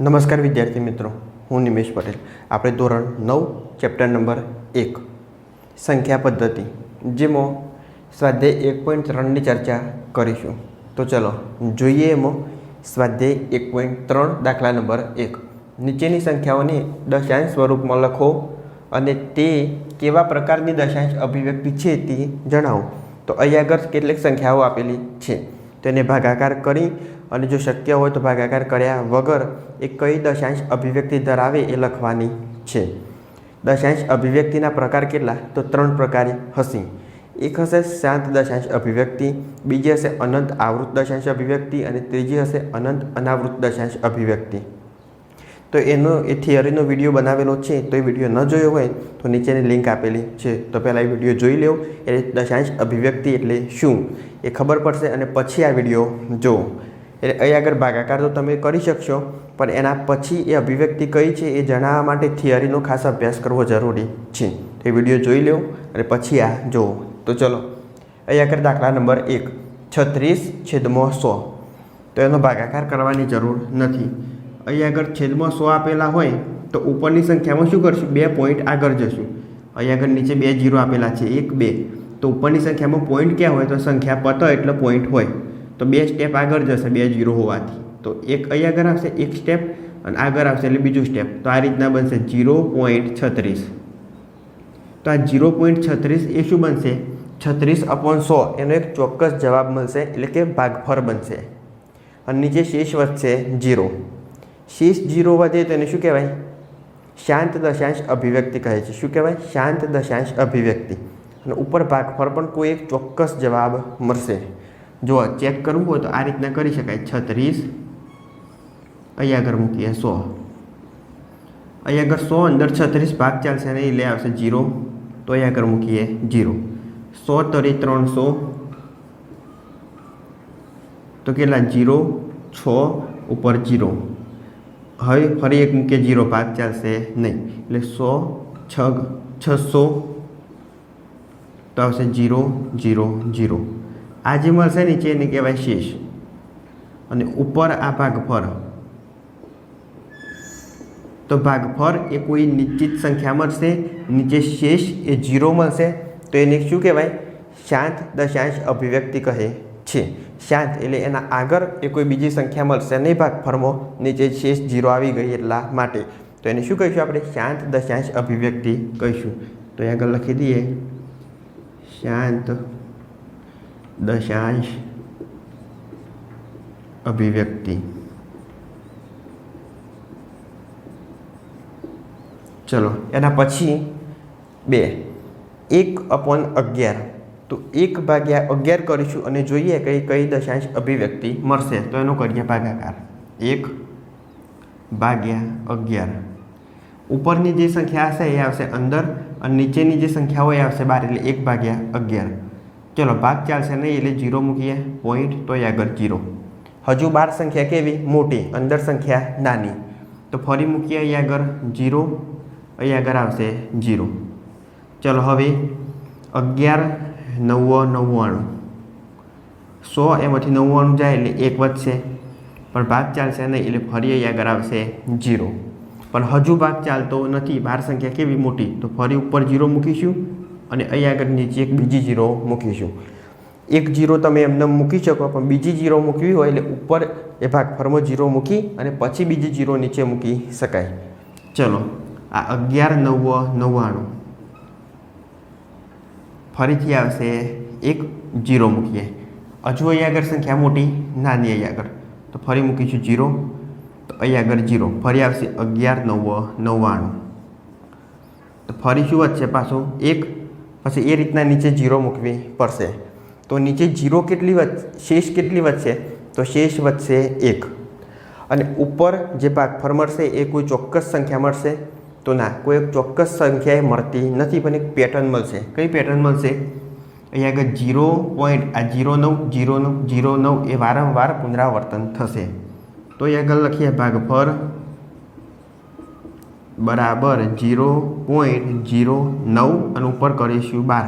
નમસ્કાર વિદ્યાર્થી મિત્રો, હું નિમેશ પટેલ. આપણે ધોરણ નવ, ચેપ્ટર નંબર એક, સંખ્યા પદ્ધતિ, જેમાં સ્વાધ્યાય એક પોઈન્ટ ત્રણની ચર્ચા કરીશું. તો ચલો, જોઈએ એમાં સ્વાધ્યાય એક પોઈન્ટ ત્રણ, દાખલા નંબર એક. નીચેની સંખ્યાઓને દશાંશ સ્વરૂપમાં લખો અને તે કેવા પ્રકારની દશાંશ અભિવ્યક્તિ છે તે જણાવો. તો અહીં આગળ કેટલીક સંખ્યાઓ આપેલી છે. તેને ભાગાકાર કરી અને જો શક્ય હોય તો ભાગાકાર કર્યા વગર એ કઈ દશાંશ અભિવ્યક્તિ ધરાવે એ લખવાની છે. દશાંશ અભિવ્યક્તિના પ્રકાર કેટલા? તો ત્રણ પ્રકારે હશે. એક હશે શાંત દશાંશ અભિવ્યક્તિ, બીજી હશે અનંત આવૃત દશાંશ અભિવ્યક્તિ અને ત્રીજી હશે અનંત અનાવૃત દશાંશ અભિવ્યક્તિ. તો એનો, એ થિયરીનો વીડિયો બનાવેલો છે, તો એ વીડિયો ન જોયો હોય તો નીચેની લિંક આપેલી છે. તો પહેલાં એ વીડિયો જોઈ લેવો એટલે દશાંશ અભિવ્યક્તિ એટલે શું? એ ખબર પડશે અને પછી આ વીડિયો જુઓ. એટલે અહીં આગળ ભાગાકાર તો તમે કરી શકશો, પણ એના પછી એ અભિવ્યક્તિ કઈ છે એ જણાવવા માટે થિયરીનો ખાસ અભ્યાસ કરવો જરૂરી છે. તો એ વીડિયો જોઈ લો અને પછી આ જુઓ તો ચલો, અહીં આગળ દાખલા નંબર એક, છત્રીસ છેદમાં સો. તો એનો ભાગાકાર કરવાની જરૂર નથી. અહીં આગળ છેદમાં સો આપેલા હોય તો ઉપરની સંખ્યામાં શું કરશું? બે પોઈન્ટ આગળ જશું. અહીં આગળ નીચે બે જીરો આપેલા છે. એક, બે. તો ઉપરની સંખ્યામાં પોઈન્ટ ક્યાં હોય? તો સંખ્યા પત એટલે પોઈન્ટ હોય. તો બે સ્ટેપ આગળ જશે બે જીરો હોવાથી તો એક અહીંયા આગળ આવશે એક સ્ટેપ અને આગળ આવશે એટલે બીજું સ્ટેપ તો આ રીતના બનશે જીરો પોઈન્ટ છત્રીસ. તો આ જીરો પોઈન્ટ છત્રીસ એ શું બનશે? છત્રીસ અપોન સો. એનો એક ચોક્કસ જવાબ મળશે, એટલે કે ભાગફળ બનશે. અને નીચે શેષ વધશે જીરો. શેષ જીરો વધે તો એને શું કહેવાય? શાંત દશાંશ અભિવ્યક્તિ કહે છે. શું કહેવાય? શાંત દશાંશ અભિવ્યક્તિ. અને ઉપર ભાગફળ પણ કોઈ એક ચોક્કસ જવાબ મળશે. જો ચેક કરવું હોય તો આ રીતના કરી શકાય. છત્રીસ. અહીંયા આગળ મૂકીએ સો. અહીંયા આગળ સો અંદર છત્રીસ ભાગ ચાલશે અને એ લે આવશે જીરો. તો અહીંયા આગળ મૂકીએ જીરો. સો તરી ત્રણસો. તો કેટલા? જીરો, છ, ઉપર જીરો. હવે ફરી એક મૂકીએ, જીરો ભાગ ચાલશે નહીં. એટલે સો છ છસો. તો આવશે જીરો જીરો જીરો. આ જે મળશે નીચે એને કહેવાય શેષ. અને ઉપર આ ભાગફળ તો ભાગફળ એ કોઈ નિશ્ચિત સંખ્યા મળશે, નીચે શેષ એ જીરો મળશે. તો એને શું કહેવાય? શાંત દશાંશ અભિવ્યક્તિ કહે છે. શાંત એટલે એના આગળ એ કોઈ બીજી સંખ્યા મળશે નહીં ભાગફળમાં નીચે શેષ જીરો આવી ગઈ એટલા માટે. તો એને શું કહીશું આપણે? શાંત દશાંશ અભિવ્યક્તિ કહીશું. તો એ આગળ લખી દઈએ. શાંત દશાંશ અભિવ્યક્તિ. ચલો, એના પછી બે. એક અપોન અગિયાર. તો એક ભાગ્યા અગિયાર કરીશું અને જોઈએ કઈ કઈ દશાંશ અભિવ્યક્તિ મળશે. તો એનો કરીએ ભાગાકાર. એક ભાગ્યા અગિયાર. ઉપરની જે સંખ્યા હશે એ આવશે અંદર અને નીચેની જે સંખ્યા હોય એ આવશે બાર, એટલે એક ભાગ્યા અગિયાર. ચલો, ભાગ ચાલશે નહીં, એટલે જીરો મૂકીએ. પોઈન્ટ તો એ આગળ જીરો. હજુ બાર સંખ્યા કેવી? મોટી, અંદર સંખ્યા નાની. તો ફરી મૂકીએ અહીં આગળ જીરો, અહીં આગળ આવશે જીરો. ચલો, હવે અગિયાર, નવ્વો, નવ્વાણું. સો એમાંથી નવ્વાણું જાય એટલે એક વધશે. પણ ભાગ ચાલશે નહીં, એટલે ફરી અહીં આગળ આવશે જીરો. પણ હજુ ભાગ ચાલતો નથી, બાર સંખ્યા કેવી? મોટી. તો ફરી ઉપર જીરો મૂકીશું. અને અહીં આગળ નીચે એક બીજી જીરો મૂકીશું એક જીરો તમે એમને મૂકી શકો, પણ બીજી જીરો મૂકવી હોય એટલે ઉપર એ ભાગ ફરમો જીરો મૂકી અને પછી બીજી જીરો નીચે મૂકી શકાય. ચલો, આ અગિયાર, નવ્વ, નવ્વાણું. ફરીથી આવશે એક જીરો મૂકીએ. હજુ અહીં આગળ સંખ્યા મોટી, નાની અહીં આગળ. તો ફરી મૂકીશું જીરો, તો અહીં આગળ જીરો. ફરી આવશે અગિયાર, નવ્વ, નવ્વાણું. તો ફરી શું વધશે પાછું? એક પછી એ રીતના નીચે જીરો મૂકવી પડશે. તો નીચે જીરો કેટલી વધ શેષ કેટલી વધશે? તો શેષ વધશે એક. અને ઉપર જે ભાગફળ મળશે એ કોઈ ચોક્કસ સંખ્યા મળશે? તો ના, કોઈ એક ચોક્કસ સંખ્યાએ મળતી નથી, પણ એક પેટર્ન મળશે. કઈ પેટર્ન મળશે? અહીંયા આગળ જીરો પોઈન્ટ આ જીરો નવ જીરો નવ જીરો નવ એ વારંવાર પુનરાવર્તન થશે. તો અહીં આગળ લખીએ ભાગફળ. બરાબર જીરો પોઈન્ટ જીરો નવ અને ઉપર કરીશું બાર.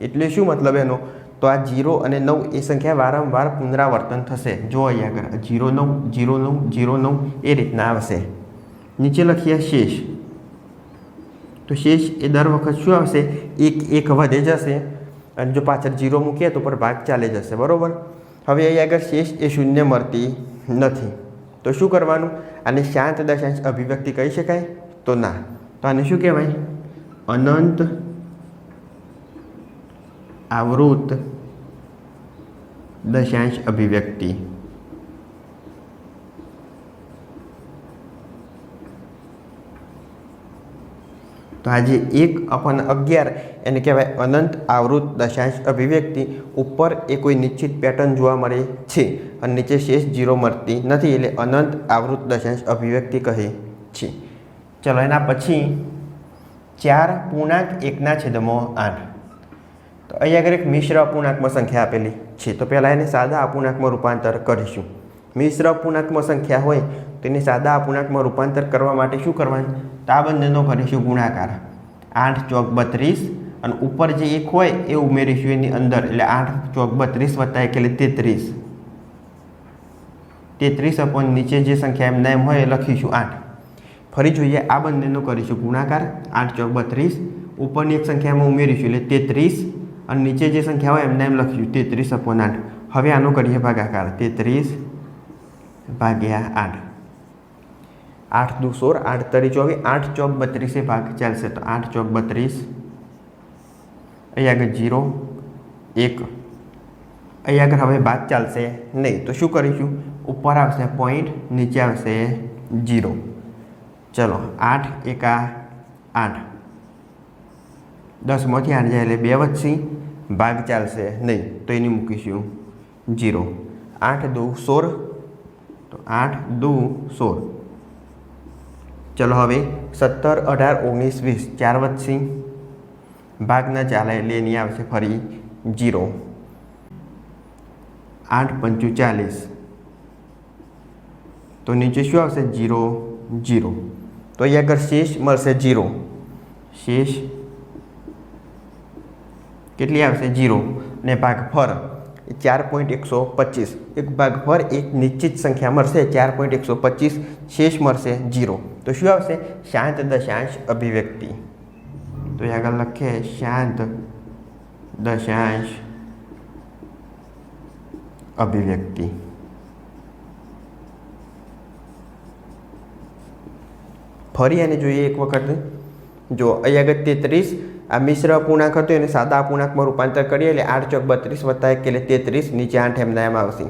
એટલે શું મતલબ એનો? તો આ જીરો અને નવ એ સંખ્યા વારંવાર પુનરાવર્તન થશે. જો અહીંયા આગળ જીરો નવ જીરો નવ જીરો નવ એ રીતના આવશે. નીચે લખીએ શેષ. તો શેષ એ દર વખત શું આવશે? એક એક વધે જશે. અને જો પાછળ જીરો મૂકીએ તો પર ભાગ ચાલે જશે. બરાબર? હવે અહીં આગળ શેષ એ શૂન્ય મળતી નથી. તો શું કરવાનું? આને શાંત દશાંશ અભિવ્યક્તિ કહી શકાય? તો ના તો આને શું કહેવાય? અનંત આવૃત દશાંશ અભિવ્યક્તિ. તો આજે એક અપન અગિયાર એને કહેવાય અનંત આવૃત દશાંશ અભિવ્યક્તિ. ઉપર એ કોઈ નિશ્ચિત પેટર્ન જોવા મળે છે અને નીચે શેષ જીરો મળતી નથી એટલે અનંત આવૃત દશાંશ અભિવ્યક્તિ કહે છે. ચલો એના પછી ચાર પૂર્ણાંક એકના છેદમાં આઠ. તો અહીં આગળ એક મિશ્ર અપૂર્ણાંકમાં સંખ્યા આપેલી છે. તો પહેલાં એને સાદા અપૂર્ણાંકમાં રૂપાંતર કરીશું. મિશ્ર અપૂર્ણાંકમાં સંખ્યા હોય તો એને સાદા અપૂર્ણાંકમાં રૂપાંતર કરવા માટે શું કરવાનું? તો આ બંનેનો કરીશું ગુણાકાર. આઠ ચોક બત્રીસ અને ઉપર જે એક હોય એ ઉમેરીશું એની અંદર. એટલે આઠ ચોક બત્રીસ વત્તા એક એટલે તેત્રીસ. તેત્રીસ અપોન નીચે જે સંખ્યા એમના એમ હોય એ લખીશું આઠ. ફરી જોઈએ આ બંનેનો કરીશું ગુણાકાર. આઠ ચોક બત્રીસ. ઉપરની એક સંખ્યામાં ઉમેરીશું એટલે તેત્રીસ. અને નીચે જે સંખ્યા હોય એમને એમ લખ્યું તેત્રીસ અપોન આઠ. હવે આનો કરીએ ભાગાકાર. તેત્રીસ ભાગ્યા આઠ. આઠ દુ સોળ, આઠ તરી ચોવીસ, આઠ ચોક બત્રીસે ભાગ ચાલશે. તો આઠ ચોક બત્રીસ. અહીં આગળ જીરો, એક. અહીં આગળ હવે ભાગ ચાલશે નહીં. તો શું કરીશું? ઉપર આવશે પોઈન્ટ નીચે આવશે જીરો. ચલો, આઠ, એકા, આઠ. દસમાંથી આઠ જાય એટલે બે વધશે. ભાગ ચાલશે નહીં, તો એની મૂકીશું જીરો. આઠ દુ સોળ, તો આઠ દુ સોળ. ચલો હવે સત્તર, અઢાર, ઓગણીસ, વીસ, ચાર વધશે. ભાગ ન ચાલે એટલે એની આવશે ફરી જીરો. આઠ પંચું ચાલીસ. તો નીચે શું આવશે? Zero zero. તો અહીંયા આગળ શેષ મળશે જીરો શેષ કેટલી આવશે જીરો ને ભાગફળ ચાર પોઈન્ટ એકસો પચીસ એક ભાગફળ એક નિશ્ચિત સંખ્યા મળશે ચાર પોઈન્ટ એકસો પચીસ શેષ મળશે જીરો તો શું આવશે શાંત દશાંશ અભિવ્યક્તિ તો એ આગળ લખીએ શાંત દશાંશ અભિવ્યક્તિ ફરી એને જોઈએ એક વખત. જો અહીં આગળ તેત્રીસ આ મિશ્ર અપૂર્ણાંક હતો એને સાદા અપૂર્ણાંકમાં રૂપાંતર કરીએ એટલે આઠ ચોક બત્રીસ વત્તા એક એટલે તેત્રીસ, નીચે આઠ એમના એમ આવશે.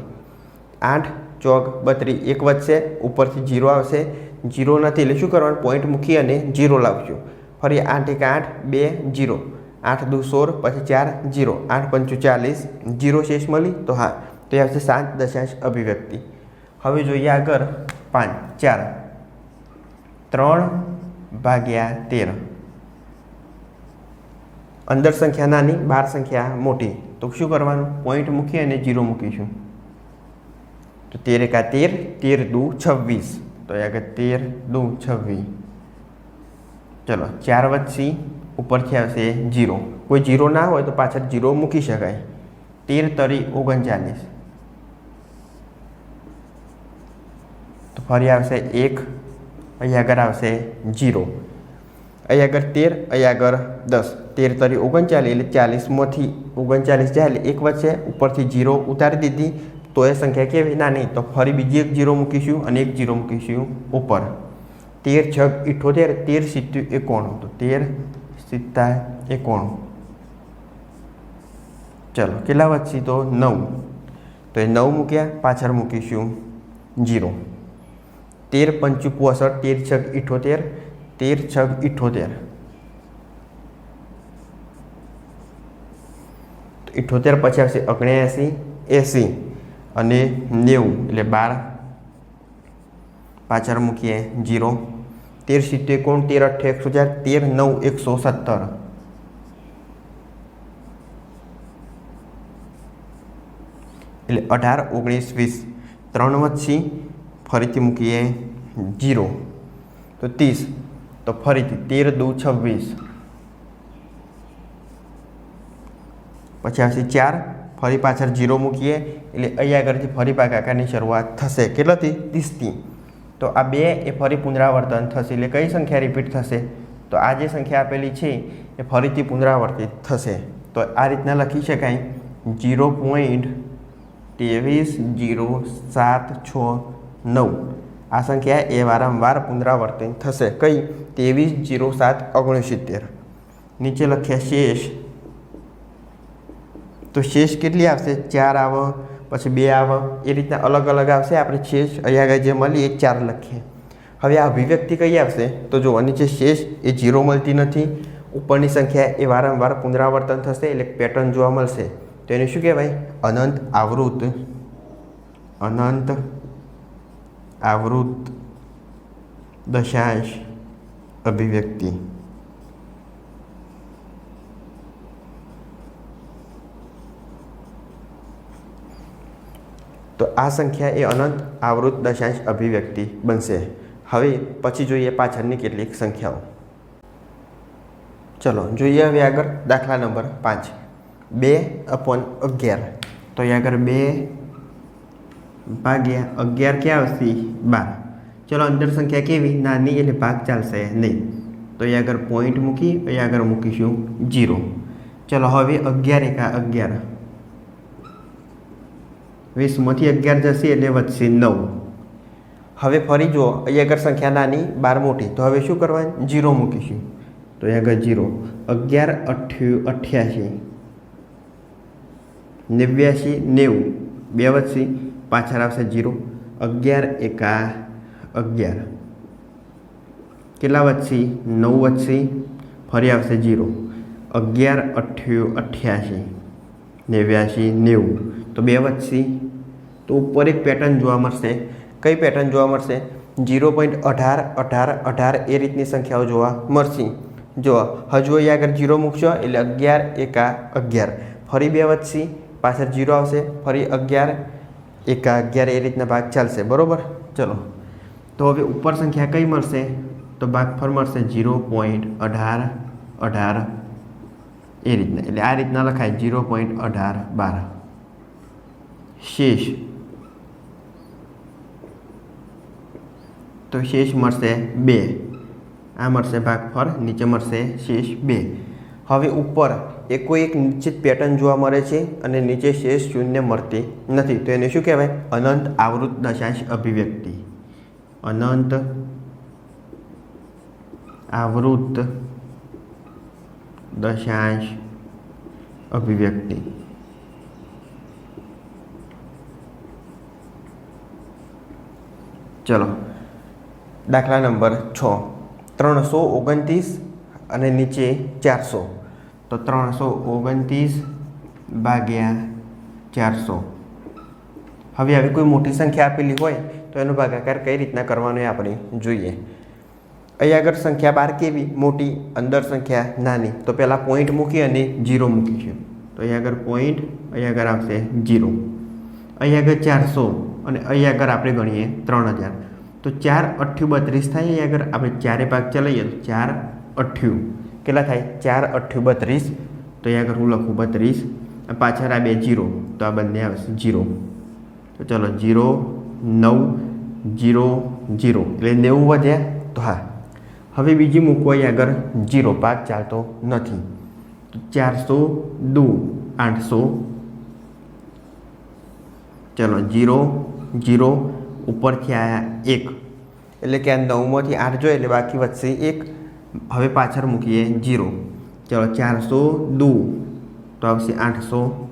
આઠ ચોક બત્રીસ એક વધશે, ઉપરથી જીરો આવશે. જીરો નથી એટલે શું કરવાનું? પોઈન્ટ મૂકી અને જીરો લાવજો. ફરી આઠ એક આઠ, બે જીરો. આઠ દુ સોળ, પછી ચાર જીરો. આઠ પંચું ચાલીસ, જીરો શેષ મળી તો હા, તો એ આવશે સાત દશાંશ અભિવ્યક્તિ. હવે જોઈએ આગળ પાંચ, ચાર. ત્રણ ભાગ્યા તેર. અંદર સંખ્યા નાની, બાર સંખ્યા મોટી. તો શું કરવાનું? પોઈન્ટ મૂકી અને જીરો મૂકીશું. તો તેર એકા તેર તેર દુ છવ્વીસ. તો આગળ તેર દુ છવ્વીસ. ચલો, ચાર વચ્ચે ઉપરથી આવશે જીરો. કોઈ જીરો ના હોય તો પાછળ જીરો મૂકી શકાય. તેર તરી ઓગણચાલીસ. તો ફરી આવશે એક અહીં આગળ આવશે જીરો. અહીં આગળ તેર અહીં આગળ દસ. તેર તરી ઓગણચાલીસ એટલે ચાલીસમાંથી ઓગણચાલીસ જાય એટલે એક વચ્ચે ઉપરથી જીરો ઉતારી દીધી. તો એ સંખ્યા કેવી? નાની તો ફરી બીજી એક જીરો મૂકીશું અને એક જીરો મૂકીશું ઉપર. તેર છગ ઇઠોતેર, તેર સિત્તેર એકોણું. તો તેર સિત્તા એકોણું. ચલો, કેટલા વચ્ચે તો નવ? તો એ નવ મૂક્યા, પાછળ મૂકીશું જીરો. તેર પંચું પોસઠ તેર છગ ઇઠોતેર, તેર છગ ઇઠોતેર. ઇઠોતેર પછી આવશે ઓગણ્યાએંસી એંસી અને નેવું એટલે બાર. પાછળ મૂકીએ જીરો. તેર સિત્તેર કોણ? તેર અઠ્ઠે એકસો ચાર, તેર નવ એકસો સત્તર. એટલે અઢાર, ઓગણીસ, વીસ. ત્રણ વચ્ચે ફરીથી મૂકીએ જીરો. તો ત્રીસ. તો ફરીથી તેર, દુ, છવ્વીસ. પછી આવશે ચાર. ફરી પાછળ જીરો મૂકીએ. એટલે અહીંયા આગળથી ફરી ભાગાકારની શરૂઆત થશે. કેટલાથી? ત્રીસથી. તો આ બે એ ફરી પુનરાવર્તન થશે. એટલે કઈ સંખ્યા રિપીટ થશે? તો આ જે સંખ્યા આપેલી છે, એ ફરીથી પુનરાવર્તિત થશે. તો આ રીતના લખી શકાય. જીરો પોઈન્ટ ત્રેવીસ, જીરો સાત, છ નવ. આ સંખ્યા એ વારંવાર પુનરાવર્તન થશે. કઈ? ત્રેવીસ, જીરો, સાત, ઓગણસિત્તેર. નીચે લખ્યા શેષ. તો શેષ કેટલી આવશે? ચાર આવ, પછી બે આવે. એ રીતના અલગ અલગ આવશે. આપણે શેષ અહીંયા આગળ જે મળી એ ચાર લખીએ. હવે આ અભિવ્યક્તિ કઈ આવશે? તો જો નીચે શેષ એ જીરો મળતી નથી. ઉપરની સંખ્યા એ વારંવાર પુનરાવર્તન થશે, એટલે પેટર્ન જોવા મળશે. તો એને શું કહેવાય? અનંત આવૃત. અનંત આવૃત દશાંશ અભિવ્યક્તિ તો આ સંખ્યા એ અનંત આવૃત દશાંશ અભિવ્યક્તિ બનશે હવે પછી જોઈએ પાછળની કેટલીક સંખ્યાઓ। ચલો જોઈએ હવે આગળ દાખલા નંબર પાંચ બે અપોન અગિયાર તો અહીં આગળ બે ભાગ્યા અગિયાર ક્યાં આવશે? બાર. ચલો અંદર સંખ્યા કેવી? નાની એટલે ભાગ ચાલશે નહીં. તો અહીં આગળ પોઈન્ટ મૂકી અહીં આગળ મૂકીશું જીરો ચલો હવે અગિયાર એકા અગિયાર. વીસમાંથી અગિયાર જશે એટલે વધશે નવ. હવે ફરી જુઓ અહીં આગળ સંખ્યા નાની, બાર મોટી. તો હવે શું કરવાનું? જીરો મૂકીશું. તો અહીં આગળ જીરો અગિયાર અઠ્યુ અઠ્યાસી. નેવ્યાસી, નેવું. બે વધશે. પાછળ આવશે જીરો. અગિયાર એકા અગિયાર. કેટલા વધશે? નવ વધશે. ફરી આવશે જીરો. અગિયાર અઠ્યો અઠ્યાસી. નેવ્યાસી નેવું. તો બે વધશે. તો ઉપર એક પેટર્ન જોવા મળશે. કઈ પેટર્ન જોવા મળશે? જીરો પોઈન્ટ અઢાર અઢાર અઢાર એ રીતની સંખ્યાઓ જોવા મળશે. જો હજુ અહીં આગળ જીરો મૂકશો, એટલે અગિયાર એકા અગિયાર. ફરી બે વધશે. પાછળ જીરો આવશે. ફરી અગિયાર એકા અગિયાર એ રીતના ભાગ ચાલશે, બરાબર? ચલો. તો હવે ઉપર સંખ્યા કઈ મળશે? તો ભાગફળ મળશે જીરો પોઈન્ટ અઢાર અઢાર, એ રીતના. એટલે આ રીતના લખાય, ઝીરો પોઈન્ટ અઢાર બાર. શેષ. તો શેષ મળશે બે. આ મળશે ભાગફળ નીચે મળશે શેષ બે. હવે ઉપર એ કોઈ એક નિશ્ચિત પેટર્ન જોવા મળે છે અને નીચે શેષ શૂન્ય મળતી નથી. તો એને શું કહેવાય? અનંત આવૃત દશાંશ અભિવ્યક્તિ. અનંત આવૃત દશાંશ અભિવ્યક્તિ. ચલો. દાખલા નંબર છ. ત્રણસો ઓગણત્રીસ અને નીચે ચારસો. તો ત્રણસો ઓગણત્રીસ ભાગ્યા ચારસો. હવે આવી કોઈ મોટી સંખ્યા આપેલી હોય તો એનો ભાગાકાર કઈ રીતના કરવાનો એ આપણે જોઈએ. અહીં આગળ સંખ્યા બાર કેવી? મોટી, અંદર સંખ્યા નાની. તો પહેલાં પોઈન્ટ મૂકી અને જીરો મૂકીશું તો અહીં આગળ પોઈન્ટ અહીં આગળ આવશે જીરો અહીં આગળ ચારસો અને અહીં આગળ આપણે ગણીએ ત્રણ હજાર. તો ચાર અઠ્યું બત્રીસ થાય અહીં આગળ આપણે ચારે ભાગ ચલાવીએ તો ચાર અઠ્યું કેટલા થાય? ચાર અઠ્યું બત્રીસ. તો અહીંયા આગળ હું લખું બત્રીસ. પાછળ આ બે જીરો. તો આ બંને આવશે જીરો. તો ચલો જીરો, નવ, જીરો જીરો. એટલે નેવું વધ્યા તો હા. હવે બીજી મૂકવો અહીં આગળ જીરો. પાંચ ચાલતો નથી. ચારસો દુ, આઠસો. ચલો જીરો જીરો. ઉપરથી આવ્યા એક. એટલે કે આ નવમાંથી આઠ જોઈએ એટલે બાકી વધશે એક. હવે પાછળ મૂકીએ જીરો. ચલો ચારસો દુ. તો આવશે આઠસો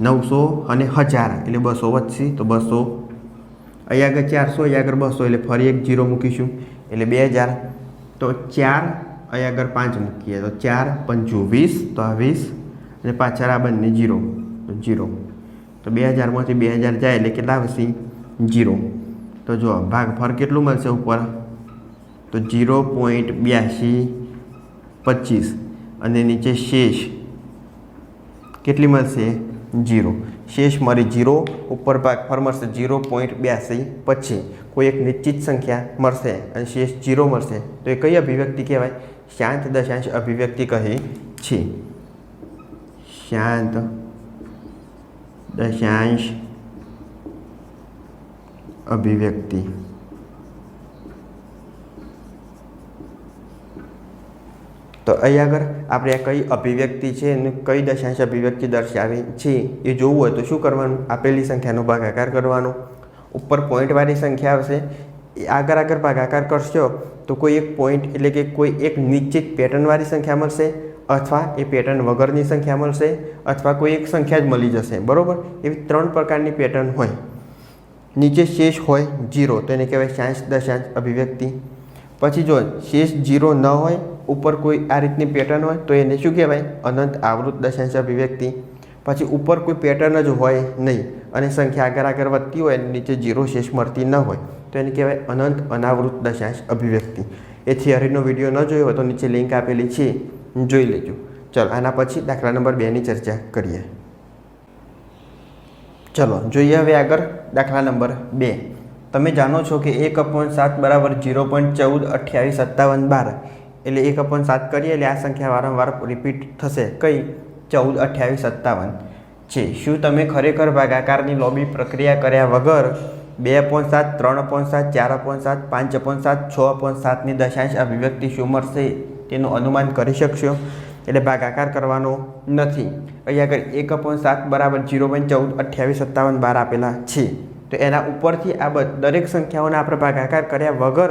નવસો અને હજાર. એટલે બસો વધશે તો બસો. અહીં આગળ ચારસો અહીં આગળ બસો. એટલે ફરી એક જીરો મૂકીશું. એટલે બે હજાર. તો ચાર અહીં આગળ પાંચ મૂકીએ. તો ચાર પંચું વીસ, તો આ વીસ. અને પાછળ આ બંને જીરો. તો જીરો. તો બે હજારમાંથી બે હજાર જાય એટલે કેટલા આવશે? જીરો. તો જો ભાગફળ કેટલું મળશે ઉપર? તો જીરો પોઈન્ટ બ્યાસી પચીસ અને નીચે શેષ. કેટલી મળશે? જીરો. શેષ મારી જીરો, ઉપર ભાગફળ મળશે જીરો પોઈન્ટ બ્યાસી પછી કોઈ એક નિશ્ચિત સંખ્યા મળશે અને શેષ જીરો મળશે. તો એ કઈ અભિવ્યક્તિ કહેવાય? શાંત દશાંશ અભિવ્યક્તિ કહે છે. શાંત દશાંશ અભિવ્યક્તિ. તો અહીં આગળ આપણે આ કઈ અભિવ્યક્તિ છે અને કઈ દશાંશ અભિવ્યક્તિ દર્શાવી છે એ જોવું હોય તો શું કરવાનું? આપેલી સંખ્યાનો ભાગાકાર કરવાનો. ઉપર પોઈન્ટવાળી સંખ્યા આવશે. એ આગળ આગળ ભાગાકાર કરશો તો કોઈ એક પોઈન્ટ એટલે કે કોઈ એક નિશ્ચિત પેટર્નવાળી સંખ્યા મળશે અથવા એ પેટર્ન વગરની સંખ્યા મળશે અથવા કોઈ એક સંખ્યા જ મળી જશે. બરાબર? એવી ત્રણ પ્રકારની પેટર્ન હોય. નીચે શેષ હોય જીરો તો એને કહેવાય શાંશ દશાંશ અભિવ્યક્તિ. પછી જો શેષ જીરો ન હોય ઉપર કોઈ આ રીતની પેટર્ન હોય તો એને શું કહેવાય? અનંત આવૃત દશાંશ અભિવ્યક્તિ. પછી ઉપર કોઈ પેટર્ન જ હોય નહીં અને સંખ્યા આગળ આગળ વધતી હોય અને નીચે જીરો શેષ મળતી ન હોય, તો એને કહેવાય અનંત અનાવૃત દશાંશ અભિવ્યક્તિ. એ થિયરીનો વીડિયો ન જોયો હોય તો નીચે લિંક આપેલી છે, જોઈ લેજો. ચલો, આના પછી દાખલા નંબર બેની ચર્ચા કરીએ. ચલો, જોઈએ હવે આગળ દાખલા નંબર બે. તમે જાણો છો કે એક અપોન સાત બરાબર જીરો પોઈન્ટ ચૌદ અઠ્યાવીસ સત્તાવન બાર. એટલે એક અપોન સાત કરીએ એટલે આ સંખ્યા વારંવાર રિપીટ થશે. કઈ? ચૌદ, અઠ્યાવીસ, સત્તાવન. છે. શું તમે ખરેખર ભાગાકારની લોબી પ્રક્રિયા કર્યા વગર બે અપોન સાત, ત્રણ અપોન સાત, ચાર અપોન સાત, પાંચ અપોન સાત, છ અપોન સાતની દશાંશ અભિવ્યક્તિ શું મળશે તેનું અનુમાન કરી શકશો? એટલે ભાગાકાર કરવાનો નથી. અહીંયા આગળ એક અપોન સાત બરાબર જીરો પોઈન્ટ ચૌદ, અઠ્યાવીસ, સત્તાવન, બાર આપેલા છે. તો એના ઉપરથી આ દરેક સંખ્યાઓને આપણે ભાગાકાર કર્યા વગર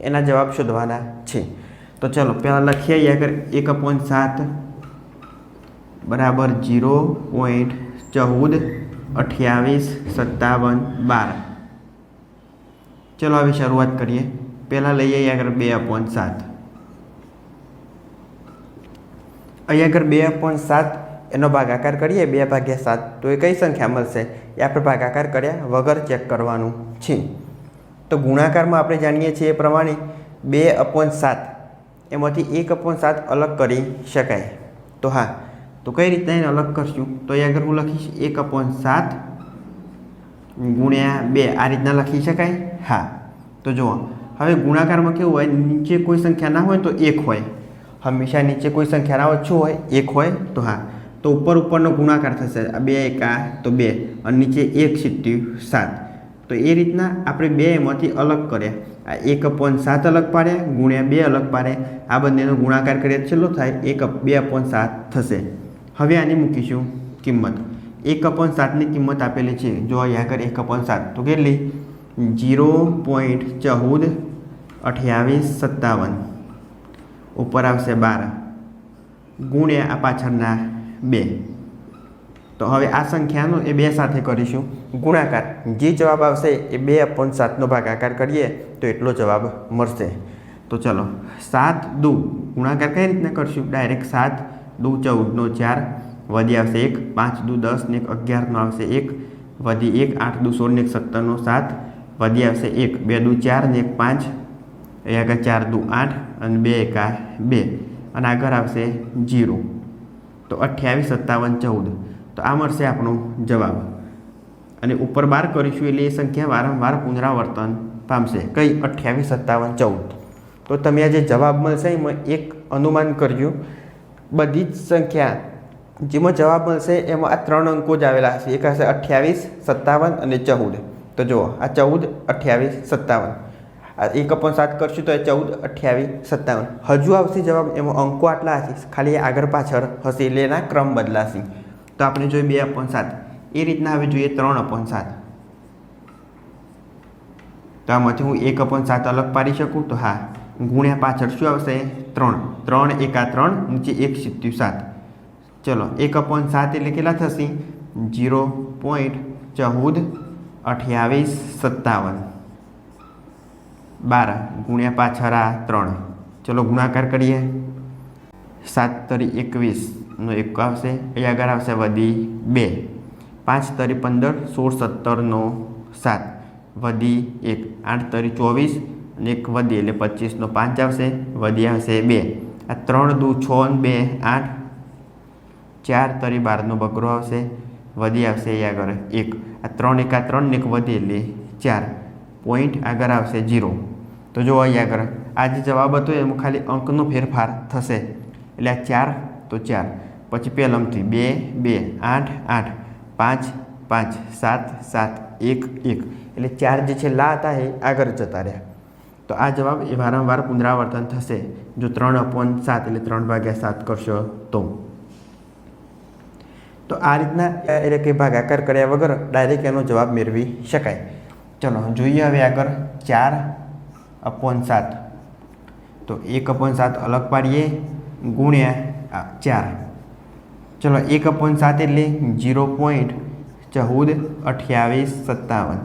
એના જવાબ શોધવાના છે. તો ચલો, પહેલાં લખીએ આગળ. એક પોઈન્ટ સાત બરાબર જીરો પોઈન્ટ ચૌદ અઠ્યાવીસ સત્તાવન બાર. ચલો હવે શરૂઆત કરીએ. પહેલાં લઈએ આગળ બે પોઈન્ટ સાત. અહીંયા આગળ બે પોઈન્ટ સાત, એનો ભાગાકાર કરીએ, બે ભાગ્યા સાત, તો એ કઈ સંખ્યા મળશે? એ આપણે ભાગાકાર કર્યા વગર ચેક કરવાનું છે. તો ગુણાકારમાં આપણે જાણીએ છીએ એ પ્રમાણે બે અપોન સાત એમાંથી એક અપોન સાત અલગ કરી શકાય. તો હા, તો કઈ રીતના એને અલગ કરશું? તો અહીંયા આગળ હું લખીશ એક અપોન સાત ગુણ્યા બે. આ રીતના લખી શકાય? હા. તો જુઓ, હવે ગુણાકારમાં કેવું હોય? નીચે કોઈ સંખ્યા ના હોય તો એક હોય. હંમેશા નીચે કોઈ સંખ્યા ના શું હોય? એક હોય. તો હા, તો ઉપર ઉપરનો ગુણાકાર થશે. આ બે એકા તો બે. અને નીચે એક સિત્યું સાત. તો એ રીતના આપણે બે એમાંથી અલગ કર્યા આ એક અપોન સાત અલગ પાડ્યા ગુણ્યા બે અલગ પાડ્યા આ બંનેનો ગુણાકાર કરીએ છેલ્લો થાય, એક બે અપોન સાત થશે. હવે આની મૂકીશું કિંમત. એક અપોન સાતની કિંમત આપેલી છે. જો અહીંયા આગળ એક અપોન સાત, તો કેટલી? જીરો પોઈન્ટ ચૌદ અઠ્યાવીસ સત્તાવન. ઉપર આવશે બાર. ગુણ્યા આ પાછળના બે. તો હવે આ સંખ્યાનો એ બે સાથે કરીશું. ગુણાકાર. જે જવાબ આવશે એ બે અપોન સાતનો ભાગાકાર કરીએ તો એટલો જવાબ મળશે. તો ચલો, સાત દુ. ગુણાકાર કઈ રીતના કરશું? ડાયરેક્ટ સાત દુ ચૌદનો ચાર. વધી આવશે એક. પાંચ દુ દસ ને એક અગિયારનો આવશે એક. વધી એક, આઠ દુ સોળ ને એક સત્તરનો સાત. વધી આવશે એક. બે દુ ચાર ને એક પાંચ. એ આગળ ચાર દુ આઠ અને બે એકા બે. અને આગળ આવશે જીરો. તો અઠ્યાવીસ, સત્તાવન, ચૌદ. તો આ મળશે આપણો જવાબ. અને ઉપર બાર કરીશું એટલે એ સંખ્યા વારંવાર પુનરાવર્તન પામશે. કઈ? અઠ્યાવીસ, સત્તાવન, ચૌદ. તો તમે આ જે જવાબ મળશે એમાં એક અનુમાન કરજો. બધી જ સંખ્યા જેમાં જવાબ મળશે એમાં આ ત્રણ અંકો જ આવેલા હશે એક હશે અઠ્યાવીસ, સત્તાવન અને ચૌદ. તો જુઓ, આ ચૌદ, અઠ્યાવીસ, સત્તાવન. આ એક પણ સાત કરશું તો એ ચૌદ, અઠ્યાવીસ, સત્તાવન. હજુ આવશે જવાબ, એમાં અંકો આટલા હશે ખાલી આગળ પાછળ હશે એટલે એના ક્રમ બદલાશે. તો આપણે જોઈએ બે અપોન સાત. એ રીતના હવે જોઈએ ત્રણ અપોન સાત. તો આમાંથી હું એક અપોન સાત અલગ પાડી શકું? તો હા. ગુણ્યા પાછળ શું આવશે? ત્રણ. ત્રણ એકા ત્રણ નીચે એક સિત્યું સાત. ચલો, એક અપોન સાત એટલે કેટલા થશે? જીરો પોઈન્ટ ચૌદ અઠ્યાવીસ સત્તાવન. બાર ગુણ્યા પાછળ આ ત્રણ. ચલો, ગુણાકાર કરીએ. સાત તરી એકવીસનો એક આવશે. અહીં આગળ આવશે વધી બે. પાંચ તરી પંદર, સોળ સત્તરનો સાત. વધી એક. આઠ તરી ચોવીસ અને એક વધી એટલે પચીસનો પાંચ આવશે. વધી આવશે બે. આ ત્રણ દુ છ બે આઠ. ચાર તરી બારનો બકરો આવશે. વધી આવશે એ આગળ એક. આ ત્રણ એકા ત્રણ ત્રણને એક વધી એટલે ચાર. પોઈન્ટ આગળ આવશે જીરો તો જો અહીં આગળ આ જે જવાબ હતો એમાં ખાલી અંકનો ફેરફાર થશે. એટલે આ ચાર તો ચાર પછી પહેલમથી બે બે આઠ આઠ પાંચ પાંચ સાત સાત એક એક એટલે ચાર જે છે લા હતા એ આગળ જતા રહ્યા તો આ જવાબ એ વારંવાર પુનરાવર્તન થશે જો ત્રણ અપોન સાત એટલે ત્રણ ભાગ્યા સાત કરશો તો તો આ રીતના એટલે કે ભાગાકાર કર્યા વગર ડાયરેક્ટ એનો જવાબ મેળવી શકાય ચલો જોઈએ હવે આગળ ચાર અપોન સાત તો એક અપોન સાત અલગ પાડીએ ગુણ્યા ચાર. ચલો, એક અપોન સાત એટલે જીરો પોઈન્ટ ચૌદ અઠ્યાવીસ સત્તાવન.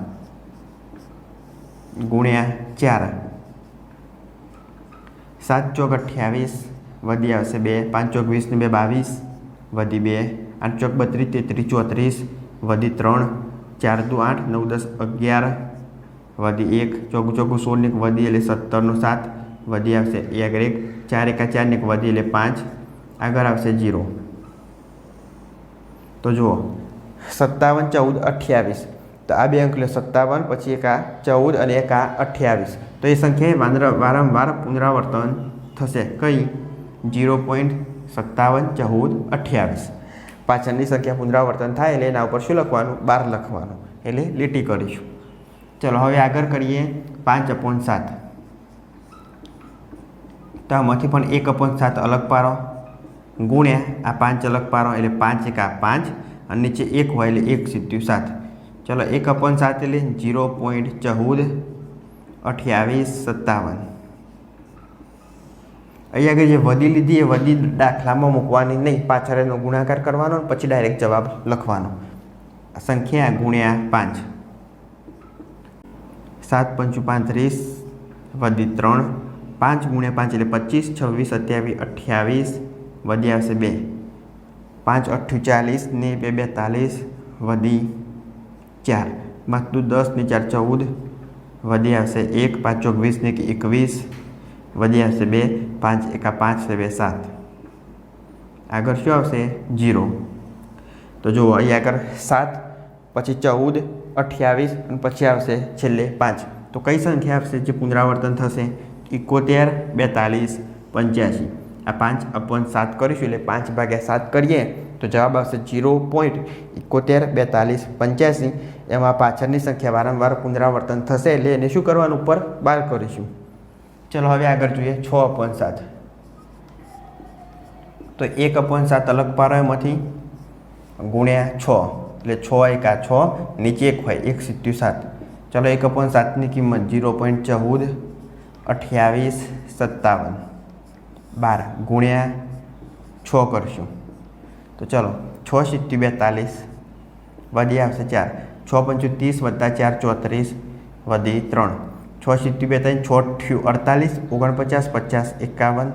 ગુણ્યા ચાર. સાત ચોક અઠ્યાવીસ વધી આવશે બે. પાંચ ચોક વીસ ને બે બાવીસ વધી બે. આઠ ચોક બત્રીસ તેત્રીસ ચોત્રીસ વધી ત્રણ. ચાર દુ આઠ, નવ દસ અગિયાર વધી એક. ચોગું ચોગું સોળ ને વધી એટલે સત્તરનો સાત. વધી આવશે. એ આગળ એક, ચાર એકા ચારને એક વધી એટલે પાંચ. આગળ આવશે જીરો. તો જુઓ. સત્તાવન, ચૌદ, અઠ્યાવીસ. તો આ બે અંક લે સત્તાવન, પછી એક આ ચૌદ અને એક આ અઠ્યાવીસ. તો એ સંખ્યા વાંદર, વારંવાર પુનરાવર્તન થશે. કઈ? જીરો પોઈન્ટ સત્તાવન, ચૌદ, અઠ્યાવીસ. પાછળની સંખ્યા પુનરાવર્તન થાય એટલે એના ઉપર શું લખવાનું? બાર લખવાનું. એટલે લીટી કરીશું. ચલો, હવે આગળ કરીએ પાંચ અપોન સાત. તો આમાંથી પણ એક અપોન સાત અલગ પાડો. ગુણ્યા આ પાંચ અલગ પાડો એટલે પાંચ એક આ પાંચ અને નીચે એક હોય એટલે એક સીધું સાત. ચલો એક અપોન સાત એટલે જીરો પોઈન્ટ ચૌદ અઠ્યાવીસ સત્તાવન. અહીંયા આગળ જે વધી લીધી એ વધી દાખલામાં મૂકવાની નહીં, પાછળ એનો ગુણાકાર કરવાનો પછી ડાયરેક્ટ જવાબ લખવાનો. સંખ્યા ગુણ્યા પાંચ. સાત પંચું પાંત્રીસ વધી ત્રણ. પાંચ ગુણ્યા પાંચ એટલે પચીસ, છવ્વીસ, સત્યાવીસ, અઠ્યાવીસ, વધી આવશે બે. પાંચ અઠ્ઠું ચાલીસ ને બે, બેતાલીસ, વધી ચાર. માથું દસ ને ચાર, ચૌદ, વધી આવશે એક. પાંચ ચોક વીસ ને એક, એકવીસ, વધી આવશે બે. પાંચ, એકા પાંચ, ને બે, સાત. આગળ શું આવશે? જીરો તો જુઓ અહીં આગળ સાત, પછી ચૌદ, અઠ્યાવીસ અને પછી આવશે છેલ્લે પાંચ. તો કઈ સંખ્યા આવશે જે પુનરાવર્તન થશે? એકોતેર બેતાલીસ પંચ્યાસી. આ પાંચ અપોન સાત કરીશું એટલે પાંચ ભાગ્યા સાત કરીએ તો જવાબ આવશે જીરો પોઈન્ટ એકોતેર બેતાલીસ પંચ્યાસી. એમાં પાછળની સંખ્યા વારંવાર પુનરાવર્તન થશે એટલે એને શું કરવાનું? ઉપર બાર કરીશું. ચલો હવે આગળ જોઈએ છ અપોન સાત. તો એક અપોન સાત અલગ પાડો એમાંથી. ગુણ્યા છ. એટલે છ એક આ છ, નીચે એક હોય, એક સિત્યુ સાત. ચલો એક અપોન સાતની કિંમત જીરો પોઈન્ટ ચૌદ. અઠ્યાવીસ, સત્તાવન. બાર ગુણ્યા છ કરશું. તો ચલો, છ સિત્યુ બેતાલીસ વધી આવશે ચાર. છ પંચું ત્રીસ વત્તા ચાર ચોત્રીસ વધી ત્રણ. છ સિત્યુ બેતાલીસ, છ અઠ્યું અડતાલીસ, ઓગણપચાસ પચાસ એકાવન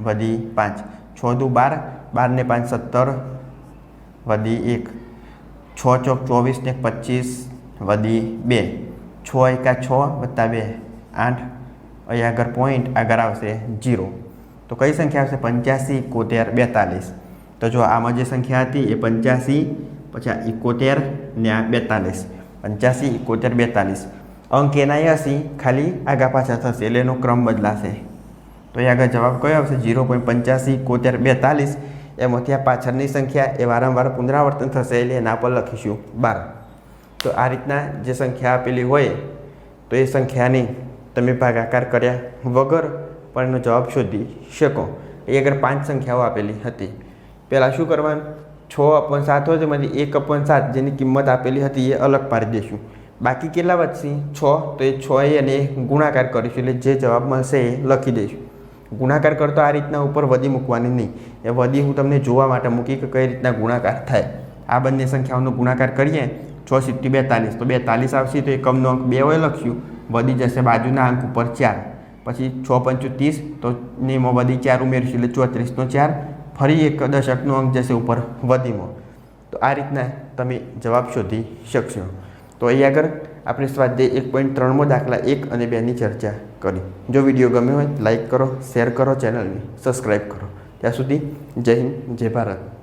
વધી પાંચ. છ દુ બાર બારને પાંચ સત્તર વધી એક. છ ચોક ચોવીસ ને પચીસ વધી બે. છ એકા છ વત્તા બે, આઠ. અહીં આગળ પોઈન્ટ આગળ આવશે જીરો તો કઈ સંખ્યા આવશે? પંચ્યાસી, એકોતેર, બેતાલીસ. તો જો આમાં જે સંખ્યા હતી એ પંચ્યાસી, પછી આ એકોતેર ને આ બેતાલીસ. પંચ્યાસી, એકોતેર, બેતાલીસ. અંક એના હશે. ખાલી આગા પાછા થશે એટલે એનો ક્રમ બદલાશે. તો એ આગળ જવાબ કયો આવશે? જીરો પોઈન્ટ પંચ્યાસી, એકોતેર, બેતાલીસ. એમાંથી આ પાછળની સંખ્યા એ વારંવાર પુનરાવર્તન થશે એટલે એના પર લખીશું બાર. તો આ રીતના જે સંખ્યા આપેલી હોય, તો એ સંખ્યાની તમે ભાગાકાર કર્યા વગર પણ એનો જવાબ શોધી શકો. એ આગળ પાંચ સંખ્યાઓ આપેલી હતી. પહેલાં શું કરવાનું? છ અપન સાત હોય તેમાંથી એક અપન સાત જેની કિંમત આપેલી હતી એ અલગ પાડી દઈશું. બાકી કેટલા વધશે? છ. તો એ છ એ અને ગુણાકાર કરીશું એટલે જે જવાબ મળશે એ લખી દઈશું. ગુણાકાર કરતો આ રીતના ઉપર વધી મૂકવાની નહીં. એ વધી હું તમને જોવા માટે મૂકી કે કઈ રીતના ગુણાકાર થાય. આ બંને સંખ્યાઓનો ગુણાકાર કરીએ. છ સિત્તી બેતાલીસ. તો બેતાલીસ આવશે તો એકમનો અંક બે હોય લખ્યું. વધી જશે બાજુના અંક ઉપર ચાર. પછી છ પંચું ત્રીસ, તો નેમાં વધી ચાર ઉમેરીશું એટલે ચોત્રીસનો ચાર. ફરી એક દશકનો અંક જશે ઉપર વધીમાં. તો આ રીતના તમે જવાબ શોધી શકશો. તો અહીં આગળ આપણે સ્વાધ્યાય એક પોઈન્ટ ત્રણમાં દાખલા એક અને બેની ચર્ચા કરી. જો વીડિયો ગમ્યો હોય લાઇક કરો, શેર કરો, ચેનલને સબસ્ક્રાઈબ કરો. ત્યાં સુધી જય હિન્દ, જય ભારત.